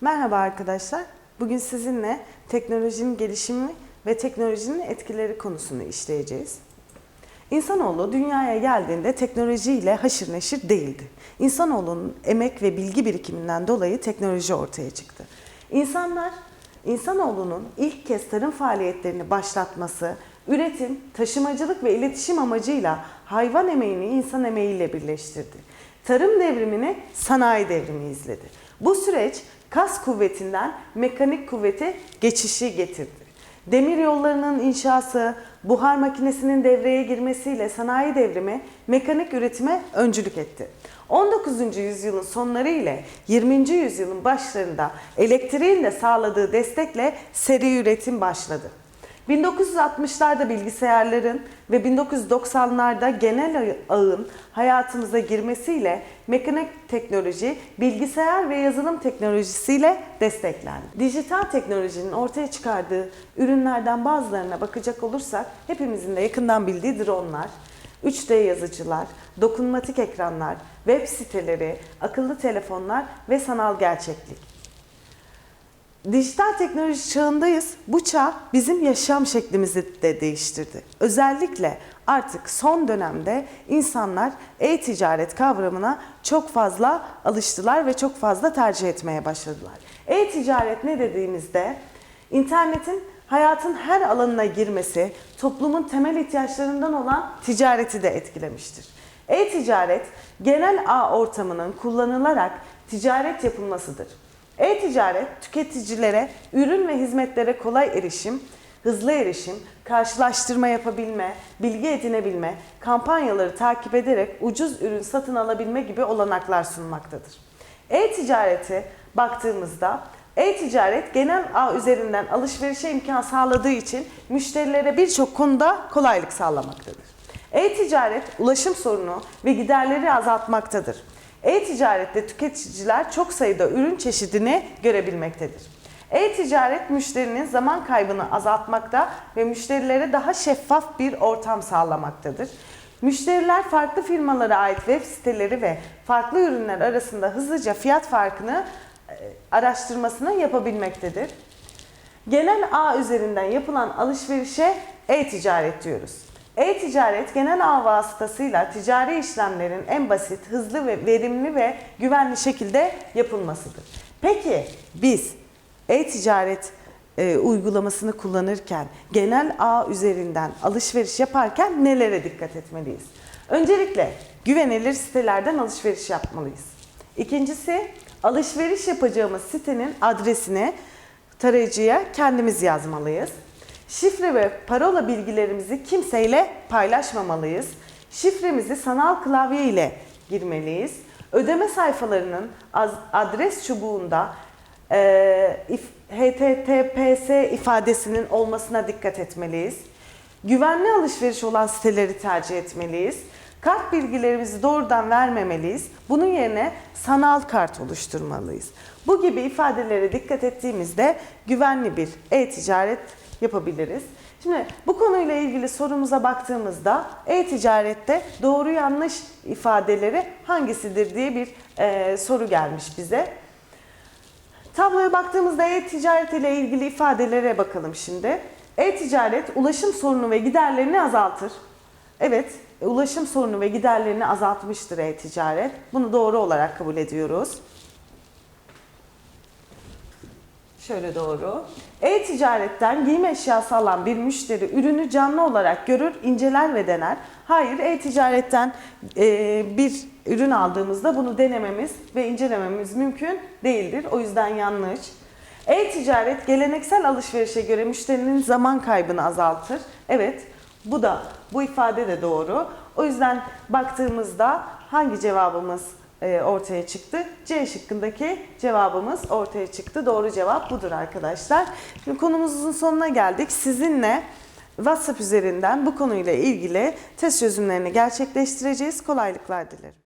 Merhaba arkadaşlar. Bugün sizinle teknolojinin gelişimi ve teknolojinin etkileri konusunu işleyeceğiz. İnsanoğlu dünyaya geldiğinde teknolojiyle haşır neşir değildi. İnsanoğlunun emek ve bilgi birikiminden dolayı teknoloji ortaya çıktı. İnsanlar, insanoğlunun ilk kez tarım faaliyetlerini başlatması, üretim, taşımacılık ve iletişim amacıyla hayvan emeğini insan emeğiyle birleştirdi. Tarım devrimini sanayi devrimi izledi. Bu süreç kas kuvvetinden mekanik kuvvete geçişi getirdi. Demir yollarının inşası, buhar makinesinin devreye girmesiyle sanayi devrimi mekanik üretime öncülük etti. 19. yüzyılın sonları ile 20. yüzyılın başlarında elektriğin de sağladığı destekle seri üretim başladı. 1960'larda bilgisayarların ve 1990'larda genel ağın hayatımıza girmesiyle mekanik teknoloji, bilgisayar ve yazılım teknolojisiyle desteklendi. Dijital teknolojinin ortaya çıkardığı ürünlerden bazılarına bakacak olursak hepimizin de yakından bildiği dronlar, 3D yazıcılar, dokunmatik ekranlar, web siteleri, akıllı telefonlar ve sanal gerçeklik. Dijital teknoloji çağındayız. Bu çağ bizim yaşam şeklimizi de değiştirdi. Özellikle artık son dönemde insanlar e-ticaret kavramına çok fazla alıştılar ve çok fazla tercih etmeye başladılar. E-ticaret ne dediğimizde internetin hayatın her alanına girmesi toplumun temel ihtiyaçlarından olan ticareti de etkilemiştir. E-ticaret genel ağ ortamının kullanılarak ticaret yapılmasıdır. E-ticaret tüketicilere ürün ve hizmetlere kolay erişim, hızlı erişim, karşılaştırma yapabilme, bilgi edinebilme, kampanyaları takip ederek ucuz ürün satın alabilme gibi olanaklar sunmaktadır. E-ticarete baktığımızda e-ticaret genel ağ üzerinden alışverişe imkan sağladığı için müşterilere birçok konuda kolaylık sağlamaktadır. E-ticaret ulaşım sorunu ve giderleri azaltmaktadır. E-ticarette tüketiciler çok sayıda ürün çeşidini görebilmektedir. E-ticaret müşterinin zaman kaybını azaltmakta ve müşterilere daha şeffaf bir ortam sağlamaktadır. Müşteriler farklı firmalara ait web siteleri ve farklı ürünler arasında hızlıca fiyat farkını e, araştırmasını yapabilmektedir. Genel ağ üzerinden yapılan alışverişe e-ticaret diyoruz. E-ticaret genel ağ vasıtasıyla ticari işlemlerin en basit, hızlı ve verimli ve güvenli şekilde yapılmasıdır. Peki biz e-ticaret e, uygulamasını kullanırken genel ağ üzerinden alışveriş yaparken nelere dikkat etmeliyiz? Öncelikle güvenilir sitelerden alışveriş yapmalıyız. İkincisi alışveriş yapacağımız sitenin adresini tarayıcıya kendimiz yazmalıyız. Şifre ve parola bilgilerimizi kimseyle paylaşmamalıyız. Şifremizi sanal klavye ile girmeliyiz. Ödeme sayfalarının adres çubuğunda e, HTTPS ifadesinin olmasına dikkat etmeliyiz. Güvenli alışveriş olan siteleri tercih etmeliyiz. Kart bilgilerimizi doğrudan vermemeliyiz. Bunun yerine sanal kart oluşturmalıyız. Bu gibi ifadelere dikkat ettiğimizde güvenli bir e-ticaret yapabiliriz. Şimdi bu konuyla ilgili sorumuza baktığımızda e-ticarette doğru yanlış ifadeleri hangisidir diye bir e, soru gelmiş bize. Tabloya baktığımızda e-ticaret ile ilgili ifadelere bakalım şimdi. E-ticaret ulaşım sorunu ve giderlerini azaltır. Evet, ulaşım sorunu ve giderlerini azaltmıştır e-ticaret. Bunu doğru olarak kabul ediyoruz. Şöyle doğru. E-ticaretten giyim eşyası alan bir müşteri ürünü canlı olarak görür, inceler ve dener. Hayır, e-ticaretten e, bir ürün aldığımızda bunu denememiz ve incelememiz mümkün değildir. O yüzden yanlış. E-ticaret geleneksel alışverişe göre müşterinin zaman kaybını azaltır. Evet, bu da bu ifade de doğru. O yüzden baktığımızda hangi cevabımız ortaya çıktı. C şıkkındaki cevabımız ortaya çıktı. Doğru cevap budur arkadaşlar. Şimdi konumuzun sonuna geldik. Sizinle WhatsApp üzerinden bu konuyla ilgili test çözümlerini gerçekleştireceğiz. Kolaylıklar dilerim.